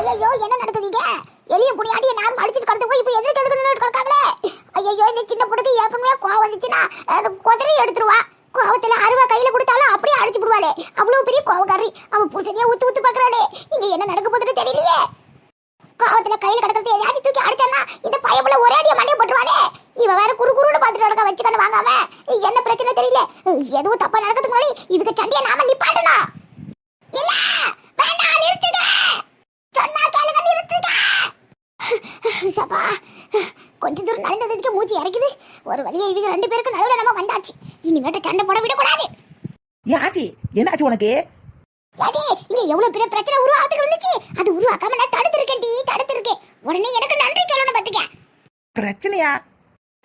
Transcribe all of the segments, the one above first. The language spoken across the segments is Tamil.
ஐயோ என்ன நடக்குதுங்க எலியும் புனியாடிய நான் அடிச்சுட்டு கடந்து போய் இப்போ எதுக்கு எதுக்கு நின்னுட்டு இருக்காங்களே ஐயோ இந்த சின்ன பொண்ணுக்கு ஏற்கனவே கோவம் வந்துச்சுன்னா குதிரை எடுத்துருவா. கோவத்துல அருவா கையில கொடுத்தாலும் அப்படியே அடிச்சு விடுவாளே. அவ்வளவு பெரிய கோவக்காரி. அவன் புருஷனையே ஊத்து ஊத்து பாக்குறாளே இங்க என்ன நடக்க போகுதுன்னு தெரியலையே. கோவத்துல கையில கிடக்கிறது எதையாச்சும் தூக்கி அடிச்சானா இந்த பயப்புல ஒரே அடியா மண்டே போட்டுருவானே. இவ வேற குறு குறுன்னு பாத்துட்டு நடக்க வச்சுக்கணும் வாங்காம. என்ன பிரச்சனை தெரியல. எதுவும் தப்பா நடக்கிறதுக்கு முன்னாடி இதுக்கு சண்டையை நாம நிப்பாட்டணும். இல்ல! சபா கொஞ்ச தூரம் நடந்ததுக்கு மூச்சு இறக்குது. ஒரு வழியா இவங்க ரெண்டு பேருக்கு நடுவுல நம்ம வந்தாச்சு. இனிமேட்டு சண்டை போட விடக்கூடாது. ஆச்சி என்னாச்சு உனக்கு? ஏடி இங்க எவ்வளவு பெரிய பிரச்சனை உருவாகிறதுக்கு வந்துச்சு அது உருவாக்காம நான் தடுத்திருக்கேன் டி தடுத்திருக்கேன். உடனே எனக்கு நன்றி சொல்லணும் பாத்துக்க. பிரச்சனையா?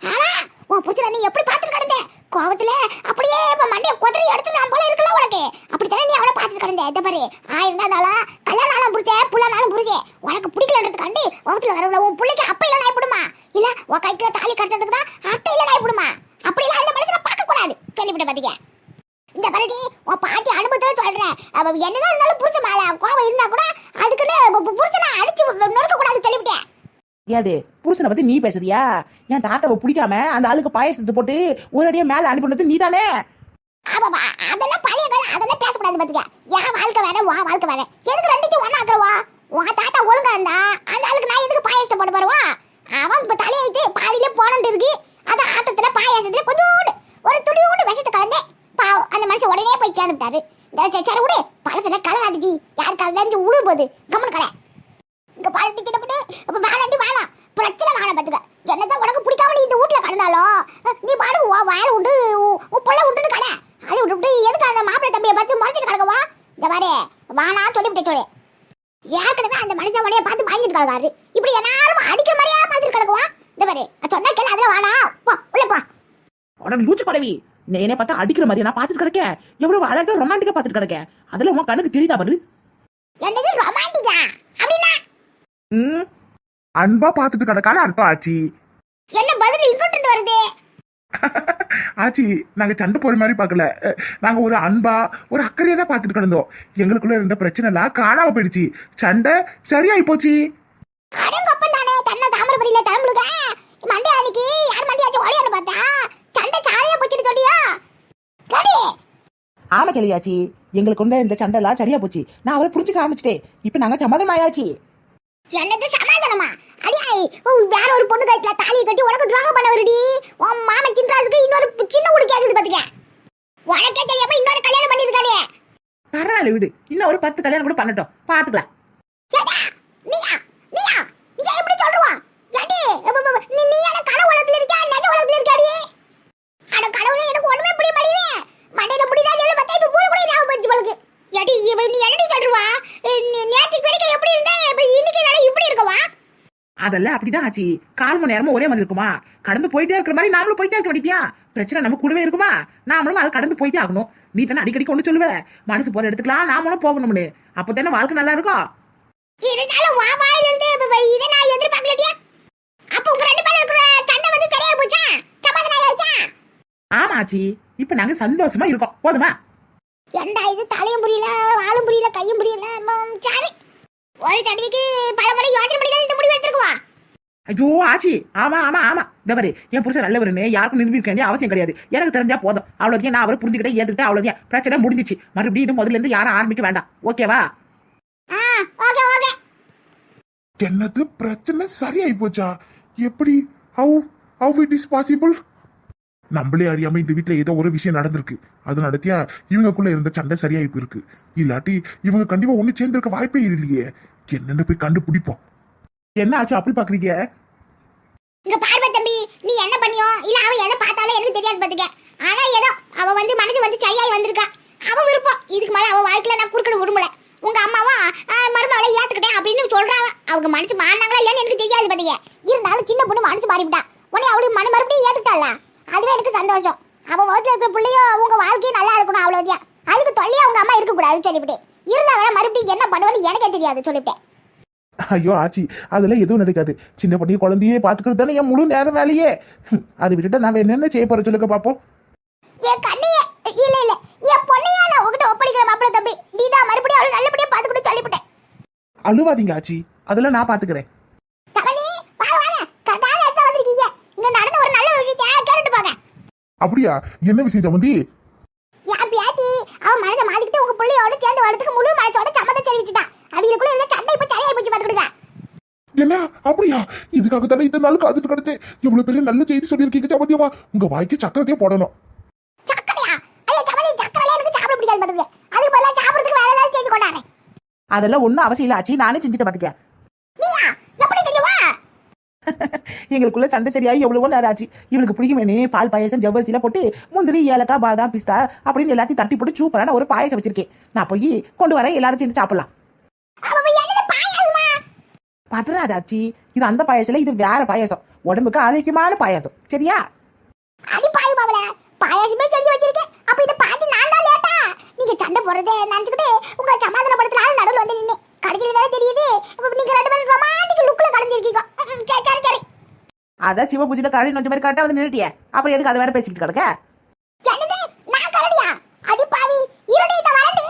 ஆனா உன் புருஷனை நீ எப்படி பாத்துட்டு கிடந்த? கோவத்துல அப்படியே இப்ப மண்டைய குதிரை எடுத்து நான் போல இருக்கல உனக்கு? அப்படித்தானே நீ அவனை பாத்துட்டு கிடந்த? இந்த பாரு ஆயிருந்தால கல்யாணம் ஆன புள்ள புள்ளனாலும் புரிச்சே உனக்கு பிடிக்கலன்றதுக்காண்டி வகுத்துல வரவுல உன் பிள்ளைக்கு அப்ப இல்லை நாய்ப்படுமா இல்ல உன் கைக்குள்ள தாலி கட்டுறதுக்கு தான் அத்தை இல்லை நாய்ப்படுமா அப்படிலாம் அந்த மனுஷனை பார்க்க கூடாது. கேள்விப்பட்ட பாத்தீங்க இந்த பரடி உன் பாட்டி அனுபவத்தை சொல்றேன். அவ என்னதான் இருந்தாலும் புருஷன் மேல கோவம் இருந்தா கூட அதுக்குன்னு புருஷனை அடிச்சு நொறுக்க கூடாது சொல்லிவிட்டேன். ஏது? புருஷனை பத்தி நீ பேசுறியா? என் தாத்தாவை பிடிக்காம அந்த ஆளுக்கு பாயசத்தை போட்டு ஒரு அடியா மேல அனுப்பினது நீ தானே ஆமாமா அதெல்லாம் பழைய கதை அதெல்லாம் பேசக்கூடாது பாத்துக்க. என் வாழ்க்கை வேற வா வாழ்க்கை வேற. எதுக்கு ரெண்டுத்தையும் ஒண்ணா ஆக்குறவா? உன் தாத்தா ஒழுங்கா இருந்தா அந்த ஆளுக்கு நான் எதுக்கு பாயசத்தை போட்டு போறவா? அவன் இப்ப தலையைத்து பாதியிலே போனட்டு இருக்கு. அது ஆத்தத்துல பாயாசத்துல கொஞ்சோண்டு ஒரு துணியோடு விஷத்தை கலந்தேன் பாவம் அந்த மனுஷன் உடனே போய் சேர்ந்துட்டாரு இந்த சரி, சரி விடு பழசுல கலராதுடி யாருக்கு அதுல இருந்து உழு போகுது கம்மன் கடை இங்க பாருட்டி சின்ன பொண்ணு அப்ப வேணாண்டி வேணாம் பிரச்சனை வேணாம் பாத்துக்க என்னதான் உனக்கு பிடிக்காம நீ இந்த வீட்டுல கடந்தாலும் நீ பாரு உன் வாழ உண்டு உன் உன் புள்ள உண்டுன்னு கடை அதை விட்டு எதுக்கு அந்த மாப்பிள்ளை தம்பியை பார்த்து முறைச்சிட்டு கிடக்கவா இந்த பாரு வானா சொல்லிவிட்டே சொல்லு ஏற்கனவே அந்த மனுஷன் உடைய பார்த்து வாங்கிட்டு கிடக்காரு. இப்படி எல்லாரும் அடிக்கிற மாதிரியா பார்த்துட்டு கிடக்குவா? இந்த பாரு சொன்னா கேள்வி அதுல வானா போ உள்ள போ. உடனே லூச்சு படவி என்னை பார்த்தா அடிக்கிற மாதிரி நான் பாத்துட்டு கிடக்கேன். எவ்வளவு அழகா ரொமான்டிக்கா பாத்துட்டு கிடக்கேன். அதுல உன் கண்ணுக்கு தெரியுதா பாரு என்னது ரொமான்டிக்கா அப்படின்னா? ம். அன்பா பார்த்துட்டு கிடக்கான அர்த்தம் ஆச்சி. என்ன பதில் இங்கிட்டு வருது? ஆச்சி நாங்க சண்டை போற மாதிரி பார்க்கல. அஹ், நாங்க ஒரு அன்பா ஒரு அக்கறையா தான் பார்த்துட்டு கிடந்தோம். எங்களுக்குள்ள இருந்த பிரச்சனை எல்லாம் காணாம போயிடுச்சு. சண்டை சரியாயி போச்சு. மண்டே அன்னைக்கு யார் மண்டியாச்சும் ஓடியான்னு பார்த்தா? சண்டை சாலையா போச்சுன்னு சொல்லியா ஆமா கேள்வியாச்சி எங்களுக்கு கொண்ட இந்த சண்டை எல்லாம் சரியா போச்சு. நான் அவரை புரிஞ்சுக்க ஆரம்பிச்சிட்டேன் இப்ப நாங்க சம்மதம் ஆயாச்சு என்னது சமாதானமா? அடியாய் வேற ஒரு பொண்ணு கைத்துல தாலியை கட்டி உனக்கு துரோகம் பண்ண வருடி உன் மாமன் சின்ராசுக்கு இன்னொரு சின்ன குடி கேக்குது பாத்துக்க. உனக்கே தெரியாம இன்னொரு கல்யாணம் பண்ணிருக்கானே. பரவாயில்ல விடு. இன்னும் ஒரு பத்து கல்யாணம் கூட பண்ணட்டும். பாத்துக்கலாம். நீயா நீயா நீ எப்படி சொல்றவா? ஏடி நீ நீ என்ன கனவு உலகத்துல இருக்கியா? நெஜ உலகத்துல இருக்கியாடி? அட கடவுளே எனக்கு ஒண்ணுமே புரிய மாட்டேங்குது மண்டையில முடிதா சொல்லு பார்த்தா இப்ப மூணு கூட ஞாபகம் போச்சு போலுக்கு ஏடி இவ நீ என்னடி சொல்றவா நேத்துக்கு வரைக்கும் எப்படி இருந்த இப்ப இன்னைக்கு என்னடா இப்படி இருக்கவா அதெல்லாம் அப்படிதான் ஆச்சு. கால் மணி நேரமும் ஒரே மாதிரி இருக்குமா? கடந்து போயிட்டே இருக்கிற மாதிரி நாமளும் போயிட்டே இருக்க வேண்டியா பிரச்சனை நம்ம கூடவே இருக்குமா? நாமளும் அது கடந்து போயிட்டே ஆகணும். நீ தானே அடிக்கடி கொண்டு சொல்லுவ. மனசு போற எடுத்துக்கலாம் நாமளும் போகணும்னு. அப்பதானே வாழ்க்கை நல்லா இருக்கும் இருந்தாலும் வா வாயில இருந்து இதை நான் எதிர்பார்க்கலடியா அப்ப உங்க ரெண்டு பேரும் இருக்கிற சண்டை வந்து சரியா போச்சா? சமாதானம் ஆயிடுச்சா? ஆமா ஆச்சி. இப்ப நாங்க சந்தோஷமா இருக்கோம். போதுமா? ஏண்டா இது தலையும் புரியல வாழும் புரியல கையும் புரியல சரி. ஒரு தடவைக்கு பல முறை யோசனை பண்ணி எடுத்துருக்குவா ஐயோ ஆச்சி. ஆமா ஆமா ஆமா. இந்த பாரு என் புருஷன் நல்லவருன்னு யாருக்கும் நிரூபிக்க வேண்டிய அவசியம் கிடையாது. எனக்கு தெரிஞ்சா போதும். அவ்வளோதையும் நான் அவரை புரிஞ்சுக்கிட்டே ஏத்துக்கிட்டே அவ்வளோதையும் பிரச்சனை முடிஞ்சிச்சு. மறுபடியும் இது முதல்ல இருந்து யாரும் ஆரம்பிக்க வேண்டாம். ஓகேவா என்னது? பிரச்சனை சரியாயி போச்சா? எப்படி? How how it is possible நம்மளே அறியாம இந்த வீட்ல ஏதோ ஒரு விஷயம் நடந்திருக்கு. அது நடத்தியா இவங்களுக்குள்ள இருந்த சண்டை சரியாயி போயிருக்கு. இல்லாட்டி இவங்க கண்டிப்பா ஒண்ணு சேர்ந்திருக்க வாய்ப்பே இல்லையே. என்னன்னு போய் கண்டுபிடிப்போம்? என்ன ஆச்சு அப்படி பாக்குறீங்க? இங்க பார்வை தம்பி நீ என்ன பண்ணியோ? இல்ல அவ எதை பார்த்தாலும் எனக்கு தெரியாது பாத்துக்க. ஆனா ஏதோ அவ வந்து மனசு வந்து சரியாய் வந்திருக்கா. அவ விருப்பம். இதுக்கு மேல அவ வாழ்க்கையில நான் குறுக்கிட விரும்பல. உங்க அம்மாவும் மருமகளை ஏத்துக்கிட்டேன் அப்படின்னு சொல்றாங்க அவங்க மனசு மாறினாங்களா இல்லைன்னு எனக்கு தெரியாது பாத்தீங்க இருந்தாலும் சின்ன பொண்ணு மனசு மாறிவிட்டா உடனே அவளுக்கு மன மறுபடியும் ஏத்துக்கிட்டால அதுவே எனக்கு சந்தோஷம். அவ வகுத்துல இருக்கிற பிள்ளையும் உங்க வாழ்க்கையும் நல்லா இருக்கணும் அவ்வளவுதான். அதுக்கு தொல்லையா அவங்க அம்மா இருக்க கூடாது சொல்லிவிட்டு இருந்தாங்கன்னா மறுபடியும் என்ன பண்ணுவேன்னு எனக்கே தெரியாது சொல்லிவிட்டேன். ஐயோ ஆச்சி அதெல்லாம் எதுவும் நடக்காது. சின்ன பண்ணி குழந்தையே பாத்துக்கிறது தானே என் முழு நேரம் வேலையே. அது விட்டுட்டு நான் என்னென்ன செய்ய போற சொல்லுங்க பாப்போம். என் கண்ணைய இல்ல இல்ல என் பொண்ணையா நான் உங்ககிட்ட ஒப்படைக்கிற மாப்பிள்ள தம்பி. நீ தான் மறுபடியும் அவளை நல்லபடியா பாத்துக்கிட்டு அழுவாதீங்க ஆச்சி. அதெல்லாம் நான் பாத்துக்கிறேன் சமந்தி அப்படியா? என்ன விஷயம் சம்மந்தி என் பேத்தி அவன் மனதை மாத்திக்கிட்டு உங்க பிள்ளையோட சேர்ந்து வரதுக்கு முழு மனசோட சம்மதம் தெரிவிச்சுட்டான் அவங்களுக்குள்ள இருந்த சண்டை இப்ப சரியாயி போச்சு பாத்துக்கிடுங்க என்ன? அப்படியா? இதுக்காக தானே இந்த நாள் காத்துட்டு கிடந்தேன். இவ்வளவு பெரிய நல்ல செய்தி சொல்லியிருக்கீங்க சம்மந்தியம்மா உங்க வாய்க்கு சக்கரத்தையே போடணும். அதெல்லாம் ஒன்றும் அவசியம் இல்லை ஆச்சி. நானே செஞ்சுட்டு பாத்துக்க நீயா? எப்படி தெரியுமா? எங்களுக்குள்ள சண்டை சரியாகி எவ்வளவோ நேரம் ஆச்சு. இவளுக்கு பிடிக்குமேனே பால் பாயசம் ஜவ்வரிசில போட்டு முந்திரி ஏலக்காய் பாதாம் பிஸ்தா அப்படின்னு எல்லாத்தையும் தட்டி போட்டு சூப்பரான ஒரு பாயசம் வச்சிருக்கேன். நான் போய் கொண்டு வரேன் எல்லாரும் சேர்ந்து சாப்பிடலாம். பதறாதாச்சி. இது அந்த பாயசம் இது வேற பாயசம். உடம்புக்கு ஆரோக்கியமான பாயசம். சரியா? அடி பாய் மாவள பாயாசமே செஞ்சு வச்சிருக்கேன். அப்ப இந்த பாட்டி நான் தான் லேட்டா? நீங்க சண்டை போறதே நினைச்சுக்கிட்டு உங்களை சமாதானப்படுத்தலாம் நடுவில் வந்து நின்னு கடைசியில தானே தெரியுது? நீங்க ரெண்டு பேரும் ரொமான்டிக் லுக்ல கலந்துருக்கீங்க. சரி சரி சரி. அதான் சிவ பூஜையில கரடி நொஞ்ச மாதிரி கரெக்டா வந்து நின்னுட்டியே. அப்புறம் எதுக்கு அதை வேற பேசிக்கிட்டு கிடக்க என்னது நான் கரடியா அடி பாவி இருடி இந்த வரண்டி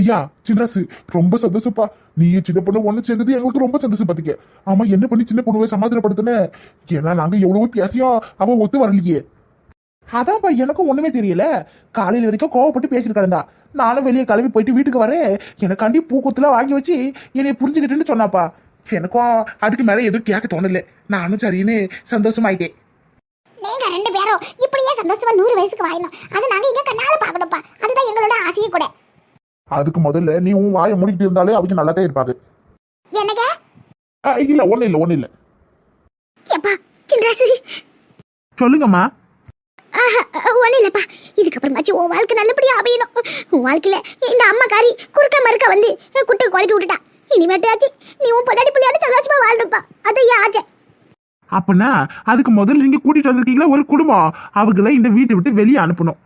ஐயா சின்னசு ரொம்ப சந்தோஷப்பா. நீ சின்ன பொண்ணு ஒண்ணு சேர்ந்தது எங்களுக்கு ரொம்ப சந்தோஷம் பாத்துக்க. ஆமா என்ன பண்ணி சின்ன பொண்ணுவை சமாதானப்படுத்தின? ஏன்னா நாங்க எவ்வளவோ பேசியும் அவ ஒத்து வரலையே. அதான்ப்பா எனக்கும் ஒண்ணுமே தெரியல. காலையில வரைக்கும் கோவப்பட்டு பேசிட்டு கிடந்தா. நானும் வெளியே கிளம்பி போயிட்டு வீட்டுக்கு வரேன். எனக்காண்டி பூக்குத்துல வாங்கி வச்சு என்னை புரிஞ்சுக்கிட்டுன்னு சொன்னாப்பா. எனக்கும் அதுக்கு மேல எதுவும் கேட்க தோணல. நானும் சரின்னு சந்தோஷமாயிட்டேன். நீங்க ரெண்டு பேரும் இப்படியே சந்தோஷமா நூறு வயசுக்கு வாயணும் அது நாங்க இங்க கண்ணால பாக்கணும்ப்பா அதுதான் எங்களோட ஆசையே கூட. அதுக்கு முதல்ல நீ உன் வாயை மூடிக்கிட்டு இருந்தாலே அவங்க நல்லா தான் இருப்பாங்க. என்னங்க? இல்ல ஒண்ணு இல்ல ஒண்ணு இல்ல. எப்பா சின்ராசு சொல்லுங்கம்மா. ஒன்றும் இல்லைப்பா. இதுக்கப்புறமாச்சும் உன் வாழ்க்கை நல்லபடியா அமையணும். உன் வாழ்க்கையில இந்த அம்மாக்காரி குறுக்க மறுக்க வந்து குட்டை குழப்பி விட்டுட்டா. இனிமேட்டாச்சு நீ உன் பொண்டாடி பிள்ளையோட சந்தோஷமா வாழணும்ப்பா அது என் ஆசை. அப்பனா அதுக்கு முதல்ல நீங்க கூட்டிட்டு வந்திருக்கீங்களா? ஒரு குடும்பம். அவங்கள இந்த வீட்டை விட்டு வெளியே அனுப்பணும்.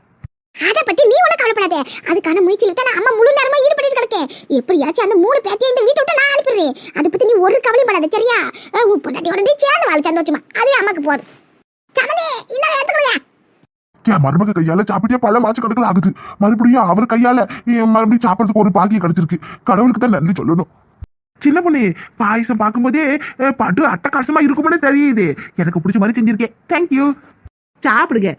அதை பத்தி நீ ஒன்றும் கவலைப்படாத. அதுக்கான முயற்சியில தான் அம்மா முழு நேரமா ஈடுபட்டு கிடக்கேன். எப்படியாச்சும் அந்த மூணு பேத்தையும் இந்த வீட்டை விட்டு நான் அனுப்பிடுறேன். அதை பத்தி நீ ஒரு கவலையும் படாத சரியா? உன் பொண்டாட்டியோட நீ சேர்ந்து வாழ சந்தோஷமா. அதுவே அம்மாக்கு போதும். சமதே இன்னும் என் மருமக கையால சாப்பிட்டே பல மாச்சு கணக்கில் ஆகுது. மறுபடியும் அவர் கையால மறுபடியும் சாப்பிடறதுக்கு ஒரு பாக்கியம் கிடைச்சிருக்கு. கடவுளுக்கு தான் நன்றி சொல்லணும். சின்ன பொண்ணு பாயசம் பார்க்கும்போதே படு அட்டகாசமா இருக்கும்னு தெரியுது. எனக்கு பிடிச்ச மாதிரி செஞ்சிருக்கேன். தேங்க்யூ சாப்பிடுங்க.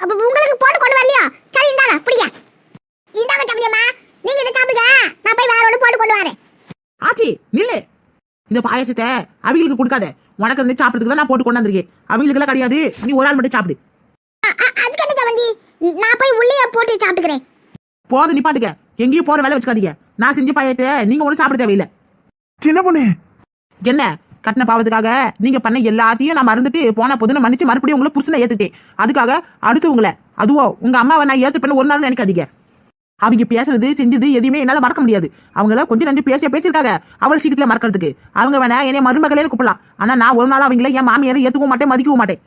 அப்ப உங்களுக்கு போட்டு கொண்டு வரலையா? சரி இந்தாங்க பிடிங்க. இந்தாங்க சமதியம்மா நீங்க இதை சாப்பிடுங்க. நான் போய் வேற ஒன்று போட்டு கொண்டு வரேன். ஆச்சி நில்லு. இந்த பாயசத்தை அவங்களுக்கு கொடுக்காத. உனக்கு வந்து சாப்பிடுறதுக்கு தான் நான் போட்டு கொண்டு வந்திருக்கேன். அவங்களுக்கெல்லாம் கிடையாது. நீ ஒரு ஆள் மட்டும் சாப்பிடு. அதுக்கு என்ன சமந்தி நான் போய் உள்ளே போட்டு சாப்பிட்டுக்கிறேன். போதும் நிப்பாட்டுக்க. எங்கேயும் போற வேலை வச்சுக்காதீங்க. நான் செஞ்ச பாயத்தை நீங்க ஒன்றும் சாப்பிட தேவையில்லை. சின்ன பொண்ணு. என்ன? கட்டின பாவத்துக்காக நீங்க பண்ண எல்லாத்தையும் நான் மறந்துட்டு போன பொதுன்னு மன்னிச்சு மறுபடியும் உங்களை புருஷனை ஏத்துட்டேன் அதுக்காக அடுத்து உங்களை அதுவோ உங்க அம்மாவை நான் ஏத்துப்பேன்னு ஒரு நாள் நினைக்காதீங்க. அவங்க பேசுனது செஞ்சது எதையுமே என்னால மறக்க முடியாது. அவங்கள கொஞ்சம் நஞ்சு பேசிய பேசியிருக்காங்க. அவள் சீக்கிரத்துல மறக்கிறதுக்கு. அவங்க வேணா என்னைய மருமகளே கூப்பிடலாம். ஆனா நான் ஒரு நாள் அவங்கள என் மாமியாரை ஏத்துக்க மாட்டேன் மதிக்கவும் மாட்டேன்.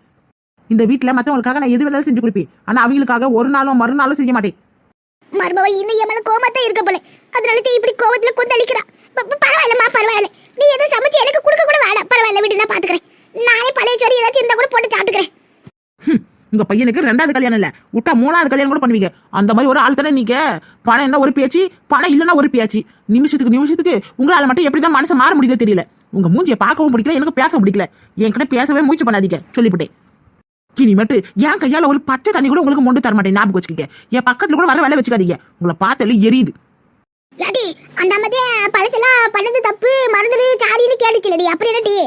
இந்த வீட்டுல மத்தவங்களுக்காக நான் எது வேணாலும் செஞ்சு கொடுப்பேன். ஆனா அவங்களுக்காக ஒரு நாளும் மறுநாளும் செய்ய மாட்டேன். மருமவ இன்னும் என் மேல கோவத்தா இருக்க போல. அதனால இப்படி கோவத்துல கொந்தளிக்கிறா. பரவாயில்லம்மா பரவாயில்ல. நீ எதுவும் சமைச்சு எனக்கு கொடுக்க கூட வேணாம். பரவாயில்ல வீடு நான் பாத்துக்கிறேன். நானே பழைய சோறு ஏதாச்சும் இருந்தா கூட போட்டு சாப்பிட்டுக்கிறேன். உங்க பையனுக்கு ரெண்டாவது கல்யாணம் இல்ல. விட்டா மூணாவது கல்யாணம் கூட பண்ணுவீங்க. அந்த மாதிரி ஒரு ஆள் தானே நீங்க? பணம் என்ன ஒரு பேச்சு பணம் இல்லைன்னா ஒரு பேச்சு. நிமிஷத்துக்கு நிமிஷத்துக்கு உங்களால மட்டும் எப்படிதான் மனசு மாற முடியுதோ தெரியல. உங்க மூஞ்சியை பார்க்கவும் பிடிக்கல எனக்கு பேசவும் பிடிக்கல. என்கிட்ட பேசவே முயற்சி பண்ணாதீங்க. சொல்லிவிட்டேன். இனிமேட்டு என் கையால ஒரு பச்சை தண்ணி கூட உங்களுக்கு மொண்டு தர மாட்டேன் ஞாபகம் வச்சுக்கோங்க. என் பக்கத்துல கூட வர வேலை வச்சுக்காதீங்க. உங்களை பார்த்தாலே எரியுது. ஏடி அந்த அம்மதே பழசெல்லாம் பண்ணது தப்பு மறந்துடு சாரின்னு கேட்டுச்சுலடி அப்புறம் என்னடி?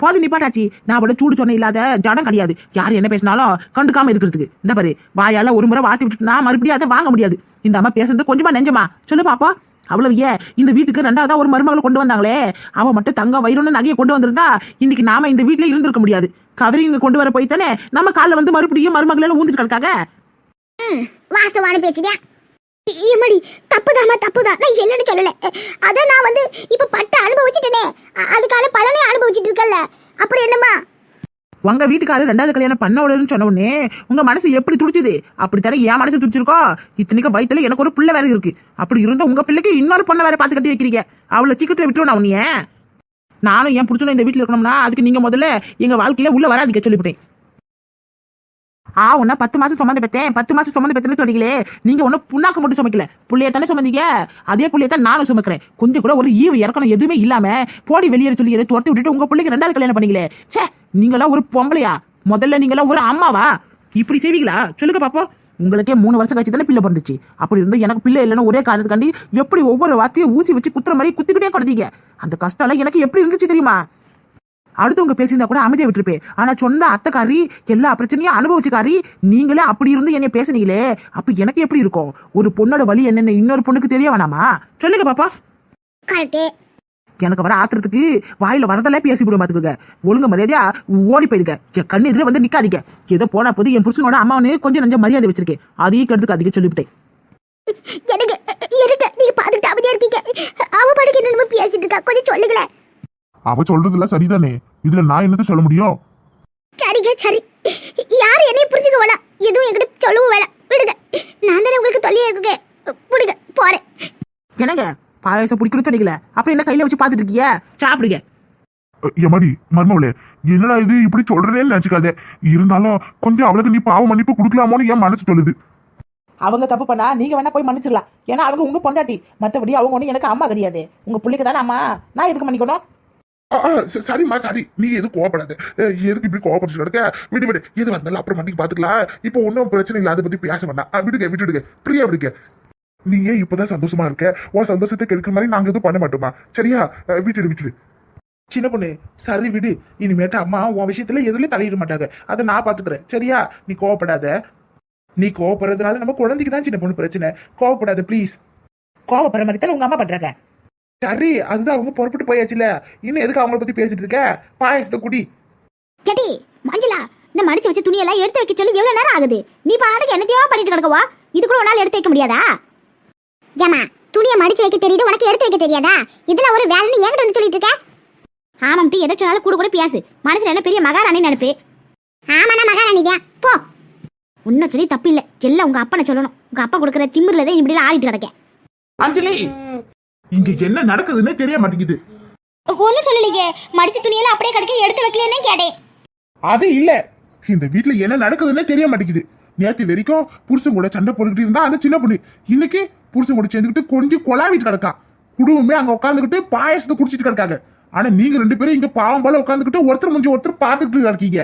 போது நிப்பாட்டாச்சி. நான் கூட சூடு சொன்ன இல்லாத ஜடம் கிடையாது. யார் என்ன பேசினாலும் கண்டுக்காம இருக்கிறதுக்கு. இந்த பாரு வாயால ஒரு முறை வாட்டி விட்டுட்டு நான் மறுபடியும் அதை வாங்க முடியாது. இந்த அம்மா பேசுறது கொஞ்சமா நெஞ்சமா. சொல்லு பாப்பா. அவ்வளவு ஏன்? இந்த வீட்டுக்கு ரெண்டாவதா ஒரு மருமகளை கொண்டு வந்தாங்களே. அவ மட்டும் தங்க வயிறுன்னு நகையை கொண்டு வந்திருந்தா இன்னைக்கு நாம இந்த வீட்டுல இருந்திருக்க முடியாது. கவரிங்க கொண்டு வர போய் தானே நம்ம காலில் வந்து மறுபடியும் மருமகளை ஊந்துட்டு கிடக்காங்க வாஸ்தவான பேச்சுடியா ஏமாடி தப்புதாமா தப்புதான். நான் இல்லைன்னு சொல்லல. அதை நான் வந்து இப்ப பட்ட அனுபவிச்சுட்டேனே. அதுக்கான பலனை அனுபவிச்சுட்டு இருக்கல அப்புறம் என்னம்மா? உங்க வீட்டுக்காரர் ரெண்டாவது கல்யாணம் பண்ண உடனே சொன்ன உடனே உங்க மனசு எப்படி துடிச்சுது? அப்படித்தானே என் மனசு துடிச்சிருக்கோ? இத்தனைக்கு வயித்துல எனக்கு ஒரு பிள்ளை வேற இருக்கு. அப்படி இருந்தா உங்க பிள்ளைக்கு இன்னொரு பொண்ணை வேற பாத்து கட்டி வைக்கிறீங்க அவ்வளவு சீக்கிரத்துல விட்டுருவா உன்னைய. நானும் ஏன் புடிச்சனும் இந்த வீட்டுல இருக்கணும்னா அதுக்கு நீங்க முதல்ல எங்க வாழ்க்கையில உள்ள வராதீங்க சொல்லிவிட்டேன். ஆ ஒன்னா பத்து மாசம் சுமந்து பெற்றேன். பத்து மாசம் சுமந்து பெத்தேன்னு சொன்னீங்களே. நீங்க ஒன்னும் புண்ணாக்கு மட்டும் சுமைக்கல. புள்ளைய தானே சுமந்தீங்க? அதே புள்ளைய தான் நானும் சுமக்கிறேன். கொஞ்சம் கூட ஒரு ஈவு இறக்கணும் எதுவுமே இல்லாம போடி வெளியேற சொல்லி துரத்தி விட்டுட்டு உங்க பிள்ளைக்கு ரெண்டாவது கல்யாணம் பண்ணீங்களே. சே நீங்களாம் ஒரு பொம்பளையா? முதல்ல நீங்களாம் ஒரு அம்மாவா? இப்படி செய்வீங்களா? சொல்லுங்க பாப்போம். உங்களுக்கே மூணு வருஷம் கழிச்சு தானே பிள்ளை பிறந்துச்சு. அப்படி இருந்து எனக்கு பிள்ளை இல்லைன்னு ஒரே காரணத்துக்காண்டி எப்படி ஒவ்வொரு வார்த்தையும் ஊசி வச்சு குத்துற மாதிரி குத்திக்கிட்டே கொடுத்தீங்க அந்த கஷ்டம் எல்லாம் எனக்கு எப்படி இருந்துச்சு தெரியுமா? அடுத்தவங்க பேசியிருந்தா கூட அமைதியா விட்டுருப்பேன் ஆனா சொந்த அத்தைக்காரி எல்லா பிரச்சனையும் அனுபவிச்சுக்காரி நீங்களே அப்படி இருந்து என்னை பேசுனீங்களே அப்ப எனக்கு எப்படி இருக்கும்? ஒரு பொண்ணோட வழி என்னென்ன இன்னொரு பொண்ணுக்கு தெரிய வேணாமா? சொல்லுங்க பாப்பா. கரெக்டு எனக்கு வர ஆத்திரத்துக்கு வாயில வரதெல்லாம் பேசி விட மாத்துக்குங்க ஒழுங்க மரியாதையா ஓடி போயிடுங்க. என் கண்ணு எதிரே வந்து நிக்காதீங்க. ஏதோ போனா போது என் புருஷனோட அம்மாவனே கொஞ்சம் நஞ்சம் மரியாதை வச்சிருக்கேன். அதையும் கெடுத்துக்கு அதிக சொல்லிவிட்டேன். எனக்கு எனக்கு நீங்க பாத்துட்டு அமைதியா இருக்கீங்க? அவ பாட்டுக்கு என்ன பேசிட்டு இருக்கா. கொஞ்சம் சொல்லுங்களேன். அவ சொல்றதுல சரிதானே? இதுல நான் என்னத்த சொல்ல முடியும்? சரிங்க சரி. யார் என்னையும் புரிஞ்சுக்க வேணாம் எதுவும் என்கிட்ட சொல்லவும் வேணாம். விடுங்க. நான் தானே உங்களுக்கு தொல்லையா இருக்குங்க. விடுங்க போறேன். என்னங்க? பாயசம் பிடிக்கணும்னு சொன்னீங்களே அப்புறம் என்ன கையில வச்சு பாத்துட்டு இருக்கீங்க சாப்பிடுங்க. அஹ், எம்மாடி மர்மவளே என்னடா இது இப்படி சொல்றேன்னு நினைச்சுக்காத. இருந்தாலும் கொஞ்சம் அவளுக்கு நீ பாவ மன்னிப்பு கொடுக்கலாமோன்னு என் மனசு சொல்லுது. அவங்க தப்பு பண்ணா நீங்க வேணா போய் மன்னிச்சிடலாம். ஏன்னா அவங்க உங்க பொண்டாட்டி. மத்தபடி அவங்க ஒண்ணு எனக்கு அம்மா கிடையாது. உங்க பிள்ளைக்கு தானே அம்மா. நான் எதுக்கு மன்னிக்கணும்? சரிம்மா சரி நீ எதுவும் கோவப்படாது? எதுக்கு இப்படி கோவப்பட்டு கிடக்க? விடு விடு. எது வந்தாலும் அப்புறம் மண்டிக்கு பாத்துக்கலாம். இப்போ ஒன்றும் பிரச்சனை இல்லை அதை பத்தி பேச வேண்டாம். விடுங்க விட்டுடுங்க. பிரியா விடுங்க. நீ ஏன் இப்பதான் சந்தோஷமா இருக்க? உன் சந்தோஷத்தை கெடுக்கிற மாதிரி நாங்க எதுவும் பண்ண மாட்டோமா? சரியா? விட்டுடு விட்டுடு. சின்ன பொண்ணு சரி விடு. இனிமேட்டு அம்மா உன் விஷயத்துல எதுலயும் தலையிட மாட்டாங்க. அதை நான் பாத்துக்கிறேன். சரியா? நீ கோவப்படாத. நீ கோவப்படுறதுனால நம்ம குழந்தைக்கு தான் சின்ன பொண்ணு பிரச்சனை. கோவப்படாத ப்ளீஸ் கோவப்படுற மாதிரி தானே உங்க அம்மா பண்றாங்க. சரி அதுதான் அவங்க புறப்பட்டு போயாச்சுல. இன்னும் எதுக்கு அவங்கள பத்தி பேசிட்டு இருக்க? பாயசத்தை குடி. கேட்டி மஞ்சளா இந்த மடிச்சு வச்ச துணியெல்லாம் எடுத்து வைக்க சொல்லி எவ்வளவு நேரம் ஆகுது? நீ பாட்டுக்கு என்னத்தையோ பண்ணிட்டு கிடக்கவா? இது கூட ஒரு நாள் எடுத்து வைக்க முடியாதா? ஏமா துணியை மடிச்சு வைக்க தெரியுது உனக்கு எடுத்து வைக்க தெரியாதா? இதுல ஒரு வேலைன்னு என்கிட்ட வந்து சொல்லிட்டு இருக்க? ஆமாம் எதை சொன்னாலும் கூட கூட பேசு மனசுல என்ன பெரிய மகாராணி நினைப்பு. ஆமாண்ணா மகாராணி தான். போ. உன்னை சொல்லி தப்பு இல்ல எல்லாம் உங்க அப்பனை சொல்லணும். உங்க அப்பா கொடுக்குற திமிர்ல தான் இப்படி ஆடிட்டு கிடக்க அஞ்சலி இங்க என்ன நடக்குதுன்னே தெரிய மாட்டேங்குது. ஒன்னும் சொல்லலையே. மடிச்ச துணியெல்லாம் அப்படியே கிடைக்க எடுத்து வைக்கலன்னு கேட்டேன். அது இல்ல. இந்த வீட்ல என்ன நடக்குதுன்னே தெரிய மாட்டேங்குது. நேத்து வரைக்கும் புருஷன் கூட சண்டை போட்டுக்கிட்டு இருந்தா அந்த சின்ன பொண்ணு. இன்னைக்கு புருஷன் கூட சேர்ந்துக்கிட்டு கொஞ்சம் கொலாவிட்டு கிடக்கான் குடும்பமே அங்க உட்காந்துக்கிட்டு பாயசத்தை குடிச்சிட்டு கிடக்காங்க. ஆனா நீங்க ரெண்டு பேரும் இங்க பாவம் போல உட்காந்துக்கிட்டு ஒருத்தர் முடிஞ்சு ஒருத்தர் பார்த்துட்டு கிடக்கீங்க.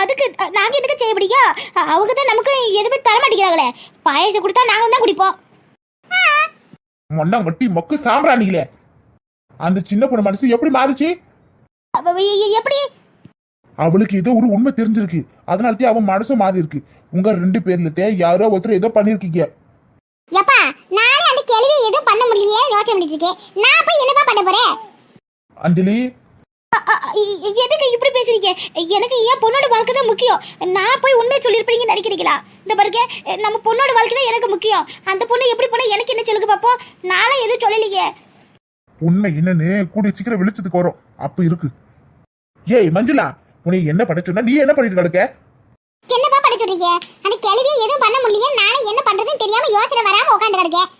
அதுக்கு நாங்க எதுக்கு செய்ய பிடிக்கும் அவங்க தான் நமக்கு எதுவுமே தர மாட்டேங்கிறாங்களே. பாயசம் கொடுத்தா நாங்க தான் குடிப்போம். மொண்டா மொட்டி மொக்கு சாம்பிராணிகளே. அந்த சின்ன பொண்ணு மனசு எப்படி மாறுச்சு? எப்படி? அவளுக்கு ஏதோ ஒரு உண்மை தெரிஞ்சிருக்கு. அதனாலதான் அவன் மனசும் மாறி இருக்கு உங்க ரெண்டு பேர்ல யாரோ ஒருத்தர் ஏதோ பண்ணிருக்கீங்க எப்பா நானே அந்த கேள்வி எதுவும் பண்ண முடியலையே யோசனை பண்ணிட்டு இருக்கேன். நான் போய் என்னப்பா பண்ண போறேன் அஞ்சலி எதுக்கு இப்படி பேசுறீங்க? எனக்கு ஏன் பொண்ணோட வாழ்க்கை தான் முக்கியம். நான் போய் உண்மையை சொல்லியிருப்பீங்கன்னு நினைக்கிறீங்களா? இந்த பாருங்க நம்ம பொண்ணோட வாழ்க்கை தான் எனக்கு முக்கியம். அந்த பொண்ணு எப்படி போனா எனக்கு என்ன சொல்லுங்க பாப்போம் நானும் எதுவும் சொல்லலையே. உண்மை என்னன்னு கூடிய சீக்கிரம் வெளிச்சத்துக்கு வரும். அப்ப இருக்கு. ஏய் மஞ்சுளா உன்னை என்ன பண்ண சொன்னா நீ என்ன பண்ணிட்டு கிடக்க? என்னப்பா பண்ண சொல்றீங்க? அந்த கேள்வியை எதுவும் பண்ண முடியல நானே என்ன பண்றதுன்னு தெரியாம யோசனை வராம உட்காந்து கிடக்கேன்.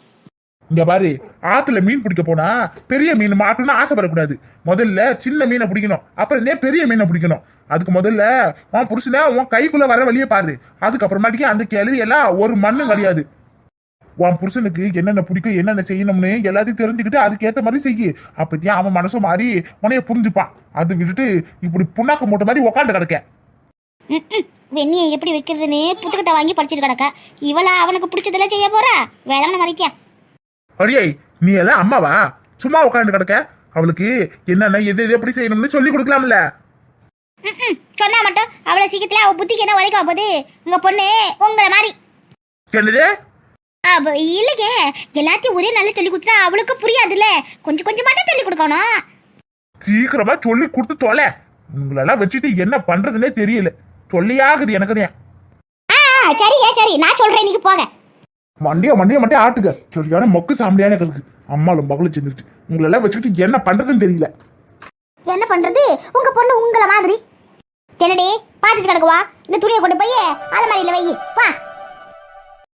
இங்க பாரு ஆத்துல மீன் பிடிக்க போனா பெரிய மீன் மாட்டணும்னு ஆசைப்படக்கூடாது. முதல்ல சின்ன மீனை பிடிக்கணும். அப்புறம் தான் பெரிய மீனை பிடிக்கணும். அதுக்கு முதல்ல உன் புருஷனை உன் கைக்குள்ள வர வழியை பாரு. அதுக்கப்புறமாட்டிக்கு அந்த கேள்வி எல்லாம் ஒரு மண்ணும் கிடையாது உன் புருஷனுக்கு என்னென்ன பிடிக்கும் என்னென்ன செய்யணும்னு எல்லாத்தையும் தெரிஞ்சுக்கிட்டு அதுக்கேத்த மாதிரி செய்யு. அப்பதான் அவன் மனசும் மாறி உன்னைய புரிஞ்சுப்பான். அது விட்டுட்டு இப்படி புண்ணாக்க மூட்டை மாதிரி உக்காந்து கிடக்க. வெண்ணியை எப்படி வைக்கிறதுன்னு புத்தகத்தை வாங்கி படிச்சுட்டு கிடக்க. இவளா அவனுக்கு பிடிச்சதெல்லாம் செய்ய போறா? வேளாண் மதிக்கா அடியே நீ எல்லாம் அம்மாவா? சும்மா உட்காந்து கிடக்க. அவளுக்கு என்னென்ன எது எது எப்படி செய்யணும்னு சொல்லி கொடுக்கலாம்ல. சொன்னா மட்டும் அவ்வளவு சீக்கிரத்துல அவ புத்திக்கு என்ன உதைக்க போகுது? உங்க பொண்ணு உங்களை மாதிரி. என்னது? இல்லைங்க. எல்லாத்தையும் ஒரே நல்லா சொல்லி கொடுத்தா அவளுக்கு புரியாதுல்ல. கொஞ்சம் கொஞ்சமா தான் சொல்லி கொடுக்கணும். சீக்கிரமா சொல்லி கொடுத்து தொலை. உங்களெல்லாம் வச்சுட்டு என்ன பண்றதுன்னே தெரியல. தொல்லையாகுது எனக்கு சரிங்க சரி. நான் சொல்றேன் நீங்க போங்க. மண்டியா மண்டியா மண்டியா ஆட்டுங்க சரியான மொக்கு சாம்பியானே கிடக்கு அம்மாலும் மகளும் சேர்ந்துட்டு உங்களெல்லாம் வச்சுக்கிட்டு என்ன பண்றதுன்னு தெரியல. என்ன பண்றது? உங்க பொண்ணு உங்களை மாதிரி. என்னடி? பாத்துட்டு கிடக்குவா இந்த துணியை கொண்டு போய் அலமாரியில வை. வா.